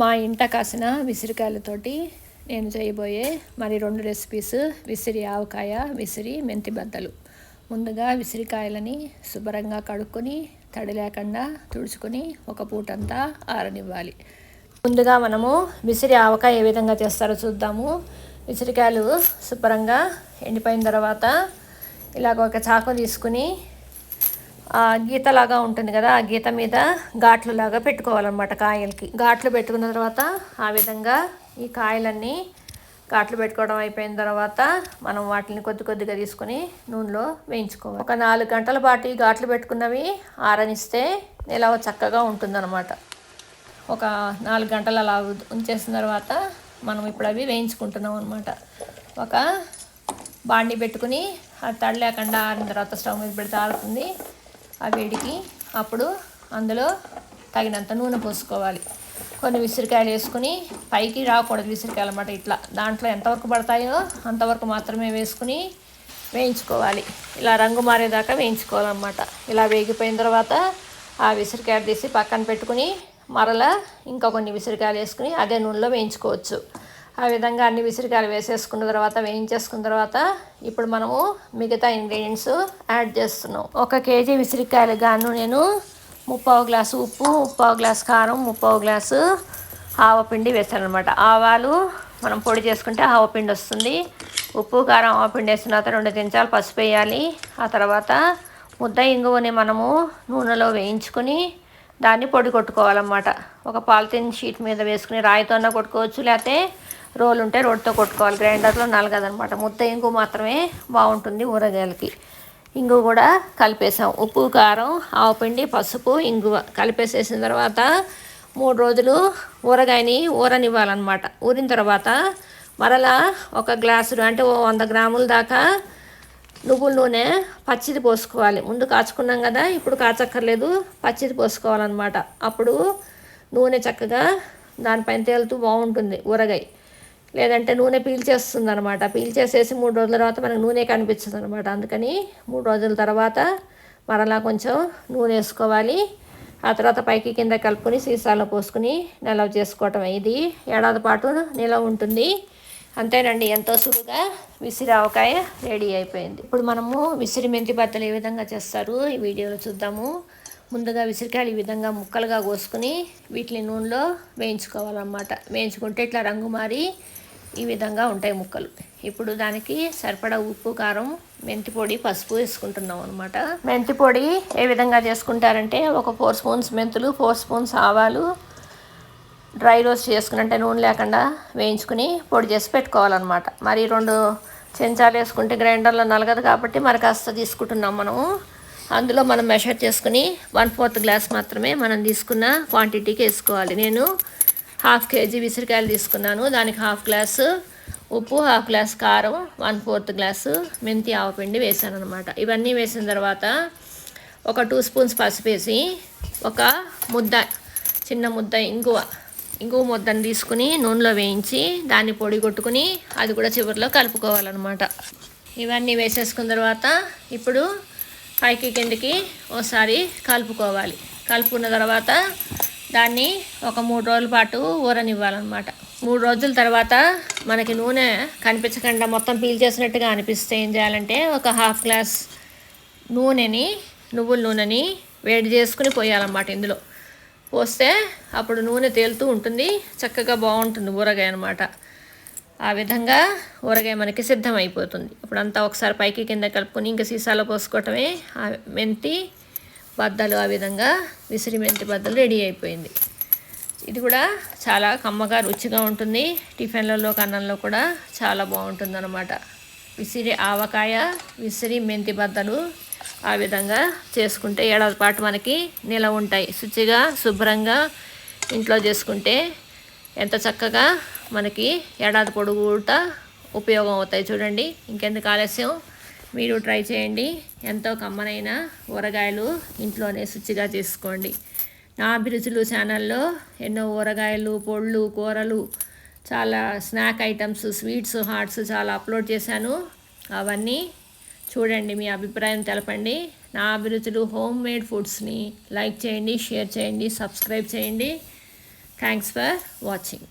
మా ఇంట కాసిన విసిరికాయలతోటి నేను చేయబోయే మరి రెండు రెసిపీస్ విసిరి ఆవకాయ విసిరి మెంతి బద్దలు. ముందుగా విసిరికాయలని శుభ్రంగా కడుక్కొని తడి లేకుండా తుడుచుకొని ఒక పూటంతా ఆరనివ్వాలి. ముందుగా మనము విసిరి ఆవకాయ ఏ విధంగా చేస్తారో చూద్దాము. విసిరికాయలు శుభ్రంగా ఎండిపోయిన తర్వాత ఇలాగ ఒక చాకు తీసుకుని గీతలాగా ఉంటుంది కదా ఆ గీత మీద ఘాట్లు లాగా పెట్టుకోవాలన్నమాట కాయలకి. ఘాట్లు పెట్టుకున్న తర్వాత ఆ విధంగా ఈ కాయలన్నీ ఘాట్లు పెట్టుకోవడం అయిపోయిన తర్వాత మనం వాటిని కొద్ది కొద్దిగా తీసుకొని నూనెలో వేయించుకోవాలి. ఒక నాలుగు గంటల పాటు ఈ ఘాట్లు పెట్టుకున్నవి ఆరనిస్తే ఇలా చక్కగా ఉంటుందన్నమాట. ఒక నాలుగు గంటలు అలా ఉంచేసిన తర్వాత మనం ఇప్పుడు అవి వేయించుకుంటున్నాం అనమాట ఒక బాండి పెట్టుకుని అది తడి లేకుండా ఆరిన తర్వాత స్టవ్ మీద పెడితే ఆరుతుంది. ఆ వేడికి అప్పుడు అందులో తగినంత నూనె పోసుకోవాలి. కొన్ని విసిరికాయలు వేసుకుని పైకి రాకూడదు విసిరికాయలు అన్నమాట ఇట్లా. దాంట్లో ఎంతవరకు పడతాయో అంతవరకు మాత్రమే వేసుకుని వేయించుకోవాలి. ఇలా రంగు మారేదాకా వేయించుకోవాలన్నమాట. ఇలా వేగిపోయిన తర్వాత ఆ విసిరికాయలు తీసి పక్కన పెట్టుకుని మరలా ఇంకా కొన్ని విసిరికాయలు వేసుకుని అదే నూనెలో వేయించుకోవచ్చు. ఆ విధంగా అన్ని విసిరికాయలు వేసేసుకున్న తర్వాత వేయించేసుకున్న తర్వాత ఇప్పుడు మనము మిగతా ఇంగ్రీడియంట్స్ యాడ్ చేస్తున్నాం. ఒక కేజీ విసిరికాయలు గాను నేను ముప్పావు గ్లాసు ఉప్పు ముప్పావు గ్లాసు కారం ముప్పావు గ్లాసు ఆవపిండి వేస్తాను అనమాట ఆవాలు మనం పొడి చేసుకుంటే ఆవపిండి వస్తుంది. ఉప్పు కారం ఆవపిండి వేసిన తర్వాత రెండు చెంచాలు పసుపు వేయాలి. ఆ తర్వాత ముద్ద ఇంగువని మనము నూనెలో వేయించుకొని దాన్ని పొడి కొట్టుకోవాలన్నమాట. ఒక పాలిథిన్ షీట్ మీద వేసుకుని రాయితోనే కొట్టుకోవచ్చు లేకపోతే రోలు ఉంటే రోడ్తో కొట్టుకోవాలి. గ్రైండర్లో నలగదనమాట ముద్ద ఇంగు మాత్రమే బాగుంటుంది ఊరగాయలకి. ఇంగు కూడా కలిపేసాం. ఉప్పు కారం ఆవుపిండి పసుపు ఇంగువ కలిపేసేసిన తర్వాత మూడు రోజులు ఊరగాయని ఊరనివ్వాలన్నమాట. ఊరిన తర్వాత మరలా ఒక గ్లాసు అంటే ఓ వంద గ్రాముల దాకా నువ్వుల నూనె పచ్చిది పోసుకోవాలి. ముందు కాచుకున్నాం కదా ఇప్పుడు కాచక్కర్లేదు పచ్చిది పోసుకోవాలన్నమాట. అప్పుడు నూనె చక్కగా దానిపైన తేలుతూ బాగుంటుంది ఊరగాయ. లేదంటే నూనె పీల్చేస్తుంది అనమాట పీల్చేసేసి మూడు రోజుల తర్వాత మనకు నూనె కనిపిస్తుంది అనమాట అందుకని మూడు రోజుల తర్వాత మరలా కొంచెం నూనె వేసుకోవాలి. ఆ తర్వాత పైకి కింద కలుపుకొని సీసాలో పోసుకుని నిల్వ చేసుకోవటం ఇది ఏడాది పాటు నిలవ ఉంటుంది. అంతేనండి ఎంతో సులువుగా విసిరి ఆవకాయ రెడీ అయిపోయింది. ఇప్పుడు మనము విసిరి మెంతి బత్తలు ఏ విధంగా చేస్తారు ఈ వీడియోలో చూద్దాము. ముందుగా విసిరికాయలు ఈ విధంగా ముక్కలుగా కోసుకుని వీటిని నూనెలో వేయించుకోవాలన్నమాట. వేయించుకుంటే ఇట్లా రంగు మారి ఈ విధంగా ఉంటాయి ముక్కలు. ఇప్పుడు దానికి సరిపడా ఉప్పు కారం మెంతి పొడి పసుపు వేసుకుంటున్నాం అనమాట మెంతి పొడి ఏ విధంగా చేసుకుంటారంటే ఒక ఫోర్ స్పూన్స్ మెంతులు ఫోర్ స్పూన్స్ ఆవాలు డ్రై రోస్ట్ చేసుకున్నంటే నూనె లేకుండా వేయించుకుని పొడి చేసి పెట్టుకోవాలన్నమాట. మరి రెండు చెంచాలు వేసుకుంటే గ్రైండర్లో నలగదు కాబట్టి మరి కాస్త తీసుకుంటున్నాం మనము. అందులో మనం మెషర్ చేసుకుని వన్ ఫోర్త్ గ్లాస్ మాత్రమే మనం తీసుకున్న క్వాంటిటీకి వేసుకోవాలి. నేను హాఫ్ కేజీ విసిరికాయలు తీసుకున్నాను. దానికి హాఫ్ గ్లాసు ఉప్పు హాఫ్ గ్లాస్ కారం వన్ ఫోర్త్ గ్లాసు మెంతి ఆవపిండి వేసాను అనమాట ఇవన్నీ వేసిన తర్వాత ఒక టూ స్పూన్స్ పసుపు వేసి ఒక ముద్ద చిన్న ముద్ద ఇంగువ ఇంకో ముద్దను తీసుకుని నూనెలో వేయించి దాన్ని పొడి కొట్టుకుని అది కూడా చివరిలో కలుపుకోవాలన్నమాట. ఇవన్నీ వేసేసుకున్న తర్వాత ఇప్పుడు పైకి కిందకి ఒకసారి కలుపుకోవాలి. కలుపుకున్న తర్వాత దాన్ని ఒక మూడు రోజుల పాటు ఊరనివ్వాలన్నమాట. మూడు రోజుల తర్వాత మనకి నూనె కనిపించకుండా మొత్తం పీల్ చేసినట్టుగా అనిపిస్తే ఏం చేయాలంటే ఒక హాఫ్ గ్లాస్ నూనెని నువ్వుల నూనెని వేడి చేసుకుని పోయాలన్నమాట ఇందులో. పోస్తే అప్పుడు నూనె తేలుతూ ఉంటుంది. చక్కగా బాగుంటుంది ఊరగాయ అనమాట ఆ విధంగా ఊరగాయ మనకి సిద్ధం సిద్ధమైపోతుంది. ఇప్పుడంతా ఒకసారి పైకి కింద కలుపుకొని ఇంకా సీసాలో పోసుకోవటమే. మెంతి బద్దలు ఆ విధంగా విసిరి మెంతి బద్దలు రెడీ అయిపోయింది. ఇది కూడా చాలా కమ్మగా రుచిగా ఉంటుంది. టిఫిన్లలో కన్నంలో కూడా చాలా బాగుంటుంది అనమాట విసిరి ఆవకాయ విసిరి మెంతి బద్దలు ఆ విధంగా చేసుకుంటే ఏడాది పాటు మనకి నిల ఉంటాయి. శుచిగా శుభ్రంగా ఇంట్లో చేసుకుంటే ఎంత చక్కగా మనకి ఏడాది పొడుగుట ఉపయోగం అవుతాయి చూడండి. ఇంకెందుకు ఆలస్యం? మీరు ట్రై చేయండి. ఎంతో కమ్మనైన ఊరగాయలు ఇంట్లోనే శుచిగా చేసుకోండి. నా అభిరుచులు ఛానల్లో ఎన్నో ఊరగాయలు పొళ్ళు కూరలు చాలా స్నాక్ ఐటమ్స్ స్వీట్స్ హాట్స్ చాలా అప్లోడ్ చేశాను. అవన్నీ చూడండి మీ అభిప్రాయం తెలపండి. నా అభిరుచులు హోమ్ మేడ్ ఫుడ్స్ని లైక్ చేయండి షేర్ చేయండి సబ్స్క్రైబ్ చేయండి. Thanks for watching